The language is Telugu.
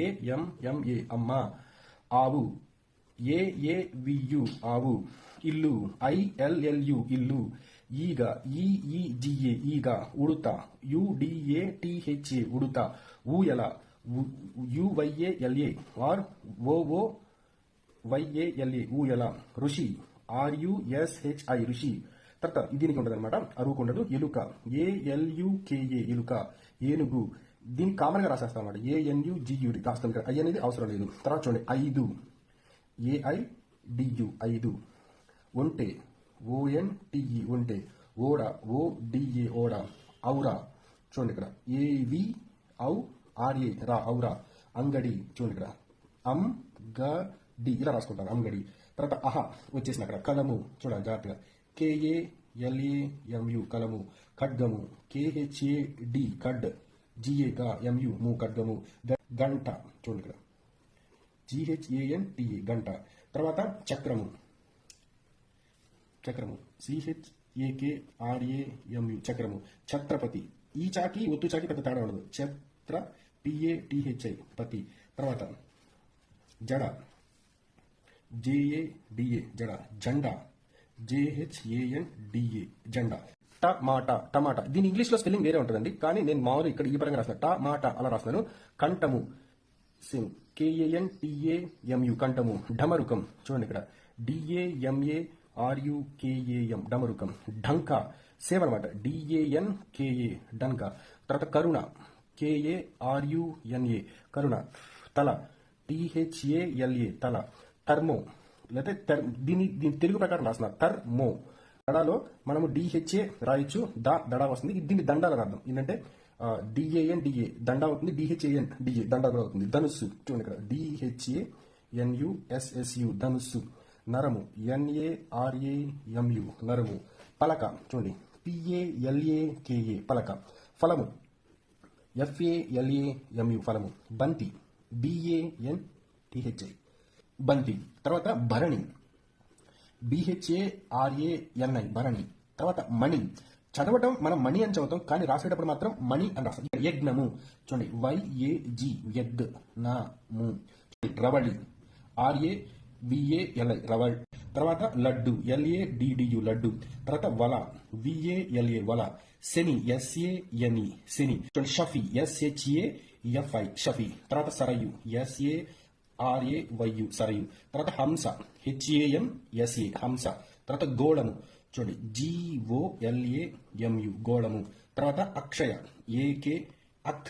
ఏఎంఎంఏ అమ్మ ఆవు ఏఏవియు ఆవు ఇల్లు ఐఎల్ఎల్యు ఇల్లు ఈగ ఈఈజిఏ ఈగ ఉడుత యుడిఏటిహెచ్ఏ ఉడుత ఊయల యువైఏఎల్ఏ ఆర్ ఓఓ వైఏఎల్ఏ ఊయల ఋషి ఆర్యుఎస్హెచ్ఐ ఋషి తర్వాత దీనికి ఉంటుంది అనమాట అరువుకు ఉండదు ఎలుక ఏఎల్యుకేఏ ఎలుక ఏనుగు దీన్ని కామన్గా రాసేస్తాం అనమాట ఏఎన్యు రాస్తాం ఇక్కడ. ఐ అనేది అవసరం లేదు. తర్వాత చూడండి. ఐదు. ఏఐ డియు ఐదు. ఒంటే. ఓఎన్టిఈ ఒంటే. ఓడ. ఓ ఓరా ఓడ. ఔరా. చూడండి ఇక్కడ. ఏవి ఔ ఆర్ఏ రా. ఔరా. అంగడి. చూడండి ఇక్కడ. అమ్ గ డి. ఇలా రాసుకుంటాను అంగడి. తర్వాత అహ వచ్చేసిన అక్కడ. కలము. చూడండి జాగ్రత్తగా. K A L A M U కలము. ఖడ్గము. K H A D ఖడ్. జిఏగా ఎంయు ము ఖడ్గము గంట చూడండి ఇక్కడ జిహెచ్ఏఎన్ టిఏ గంట తర్వాత చక్రము. చక్రము. సిహెచ్ఏకే ఆర్ఏఎంయు చక్రము. ఛత్రపతి. ఈ చాకి ఒత్తు చాకి పెద్ద తేడా ఉండదు. ఛత్ర పిఏ టిహెచ్ఐ పతి. తర్వాత జడ. జేఏ డిఏ జడ. జెండా. జేహెచ్ఏఎన్ డిఏ జెండా. టమాటా టమాటా. దీని ఇంగ్లీష్లో స్పెల్లింగ్ వేరే ఉంటుందండి. కానీ నేను మామూలు ఇక్కడ ఈ పరంగా రాసిన టమాటా అలా రాస్తాను కంఠము. సేమ్ కేఏఎన్ టిఏఎంయు కంఠము. ఢమరుకం. చూడండి ఇక్కడ. D A M A R U K A M డమరుకం ఢంక. సేవ్ అనమాట D A N K A డంకా తర్వాత కరుణ. కేఏ ఆర్యుఎన్ఏ కరుణ. తల. టిహెచ్ఏఎల్ఏ తల. టర్మో లేకపోతే దీని దీని తెలుగు ప్రకారం రాసిన టర్మో దడాలో మనము డిహెచ్ఏ రాయొచ్చు దా దడా వస్తుంది. దీన్ని దండాలని అర్థం. ఏంటంటే డిఏఎన్ డిఏ దండ అవుతుంది డిహెచ్ఏఎన్ డిఏ దండ కూడా అవుతుంది. ధనుస్సు. చూడండి ఇక్కడ. డిహెచ్ఏ ఎన్యుఎస్ఎస్యు ధనుస్సు. నరము. ఎన్ఏఆర్ఏఎంయు నరము. పలక. చూడండి. పిఏఎల్ఏకేఏ పలక. ఫలము. ఎఫ్ఏఎల్ఏఎంయు ఫలము. బంతి. బిఏఎన్ టిహెచ్ఐ బంతి. తర్వాత భరణి. బిహెచ్ఏఆర్ఏఎన్ఐ భరణి. తర్వాత మణి. చదవటం మనం మణి అని చదువుతాం కానీ రాసేటప్పుడు మాత్రం మణి అని రాస్తాం. యజ్ఞము. చూడండి వైఏజి యద్ నా ము. Ravali. R A V A L I రవళ్. తర్వాత లడ్డు ఎల్ఏ డిడియు లడ్డు. తర్వాత వల. విఏఎల్ఏ వల. శని ఎస్ఏఎన్ఈ శని. చూడండి Shafi S H A F I Shafi. తర్వాత Sarayu S A R A Y U Sarayu తర్వాత హంస హెచ్ఏఎం ఎస్ఏ హంస తర్వాత గోళము చూడండి. జిఓఎల్ఏ ఎంయు గోళము తర్వాత అక్షయ ఏకే అక్